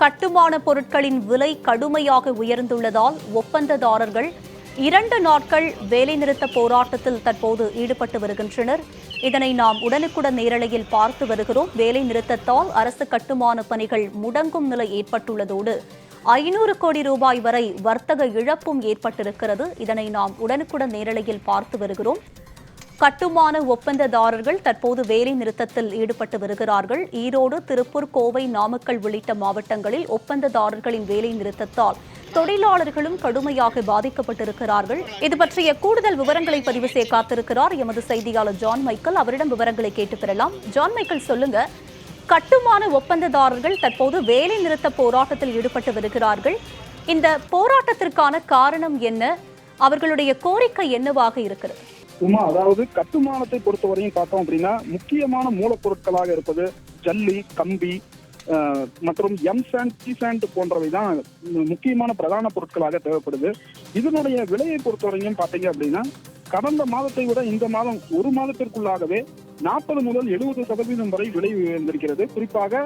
கட்டுமான பொருட்களின் விலை கடுமையாக உயர்ந்துள்ளதால் ஒப்பந்ததாரர்கள் இரண்டு நாட்கள் வேலைநிறுத்த போராட்டத்தில் தற்போது ஈடுபட்டு வருகின்றனர். இதனை நாம் உடனுக்குடன் நேரலையில் பார்த்து வருகிறோம். வேலை நிறுத்தத்தால் அரசு கட்டுமான பணிகள் முடங்கும் நிலை ஏற்பட்டுள்ளதோடு ஐநூறு கோடி ரூபாய் வரை வர்த்தக இழப்பும் ஏற்பட்டிருக்கிறது. இதனை நாம் உடனுக்குடன் நேரலையில் பார்த்து வருகிறோம். கட்டுமான ஒப்பந்ததாரர்கள் தற்போது வேலை நிறுத்தத்தில் ஈடுபட்டு வருகிறார்கள். ஈரோடு திருப்பூர் கோவை நாமக்கல் உள்ளிட்ட மாவட்டங்களில் ஒப்பந்ததாரர்களின் வேலை நிறுத்தத்தால் தொழிலாளர்களும் கடுமையாக பாதிக்கப்பட்டிருக்கிறார்கள். இது பற்றிய கூடுதல் விவரங்களை பதிவு செய்ய காத்திருக்கிறார் எமது செய்தியாளர் ஜான் மைக்கேல். அவரிடம் விவரங்களை கேட்டு பெறலாம். ஜான் மைக்கேல் சொல்லுங்க. கட்டுமான ஒப்பந்ததாரர்கள் தற்போது வேலை நிறுத்த போராட்டத்தில் ஈடுபட்டு வருகிறார்கள். இந்த போராட்டத்திற்கான காரணம் என்ன? அவர்களுடைய கோரிக்கை என்னவாக இருக்கிறது? உமா அதாவது கட்டுமானத்தை பொறுத்தவரையும் பார்த்தோம் அப்படின்னா முக்கியமான மூலப்பொருட்களாக இருப்பது ஜல்லி கம்பி மற்றும் எம் சாண்ட் டி சாண்ட் போன்றவை தான் முக்கியமான பிரதான பொருட்களாக தேவைப்படுது. இதனுடைய விலையை பொறுத்தவரையும் பார்த்தீங்க அப்படின்னா கடந்த மாதத்தை விட இந்த மாதம் ஒரு மாதத்திற்குள்ளாகவே நாற்பது முதல் எழுபது சதவீதம் வரை விலை உயர்ந்திருக்கிறது. குறிப்பாக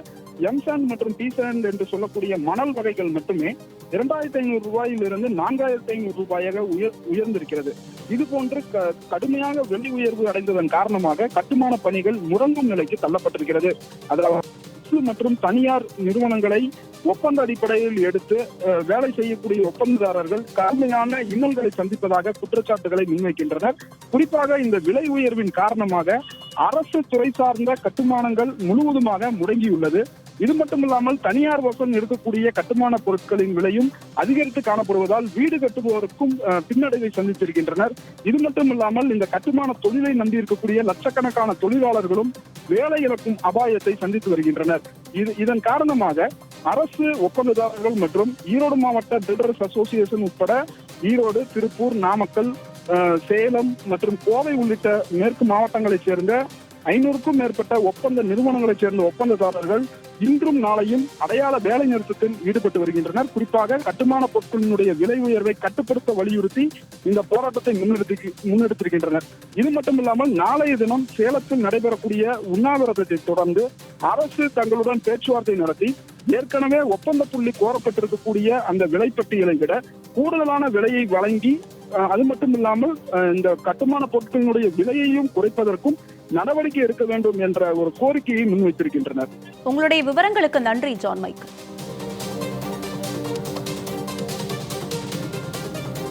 எம் சாண்ட் மற்றும் டிசாண்ட் என்று சொல்லக்கூடிய மணல் வகைகள் மட்டுமே இரண்டாயிரத்தி ஐநூறு ரூபாயிலிருந்து நான்காயிரத்தி ஐநூறு ரூபாயாக உயர் உயர்ந்திருக்கிறது. இது போன்று க- கடுமையாக வெள்ளி உயர்வு அடைந்ததன் காரணமாக கட்டுமான பணிகள் முடங்கும் நிலைக்கு தள்ளப்பட்டிருக்கிறது. அதாவது அரசு மற்றும் தனியார் நிறுவனங்களை ஒப்பந்த அடிப்படையில் எடுத்து வேலை செய்யக்கூடிய ஒப்பந்ததாரர்கள் கடுமையான இன்னல்களை சந்திப்பதாக குற்றச்சாட்டுகளை முன்வைக்கின்றனர். குறிப்பாக இந்த விலை உயர்வின் காரணமாக அரசு துறை சார்ந்த கட்டுமானங்கள் முழுவதுமாக முடங்கியுள்ளது. இது மட்டுமில்லாமல் தனியார் வசம் இருக்கக்கூடிய கட்டுமான பொருட்களின் விலையும் அதிகரித்து காணப்படுவதால் வீடு கட்டுபவருக்கும் பின்னடைவை சந்தித்திருக்கின்றனர். இது மட்டுமில்லாமல் இந்த கட்டுமான தொழிலை நம்பி இருக்கக்கூடிய லட்சக்கணக்கான தொழிலாளர்களும் வேலை இழக்கும் அபாயத்தை சந்தித்து வருகின்றனர். இது இதன் காரணமாக அரசு ஒப்பந்ததாரர்கள் மற்றும் ஈரோடு மாவட்ட பில்டர்ஸ் அசோசியேஷன் உட்பட ஈரோடு திருப்பூர் நாமக்கல் சேலம் மற்றும் கோவை உள்ளிட்ட மேற்கு மாவட்டங்களைச் சேர்ந்த ஐநூறுக்கும் மேற்பட்ட ஒப்பந்த நிறுவனங்களைச் சேர்ந்த ஒப்பந்ததாரர்கள் இன்றும் நாளையும் அடையாள வேலை நிறுத்தத்தில் ஈடுபட்டு வருகின்றனர். குறிப்பாக கட்டுமான பொருட்களினுடைய விலை உயர்வை கட்டுப்படுத்த வலியுறுத்தி இந்த போராட்டத்தை முன்னெடுத்து முன்னெடுத்திருக்கின்றனர். இது மட்டுமில்லாமல் நாளைய தினம் சேலத்தில் நடைபெறக்கூடிய உண்ணாவிரதத்தை தொடர்ந்து அரசு தங்களுடன் பேச்சுவார்த்தை நடத்தி ஏற்கனவே ஒப்பந்த புள்ளி கோரப்பட்டிருக்கக்கூடிய அந்த விலைப்பட்டியலை விட கூடுதலான விலையை வழங்கி அஹ், அது மட்டும் இல்லாமல் இந்த கட்டுமான பொருட்களினுடைய விலையையும் குறைப்பதற்கும் நடவடிக்கை எடுக்க வேண்டும் என்ற ஒரு கோரிக்கையை முன்வைத்திருக்கின்றனர். உங்களுடைய விவரங்களுக்கு நன்றி ஜான் மைக்கேல்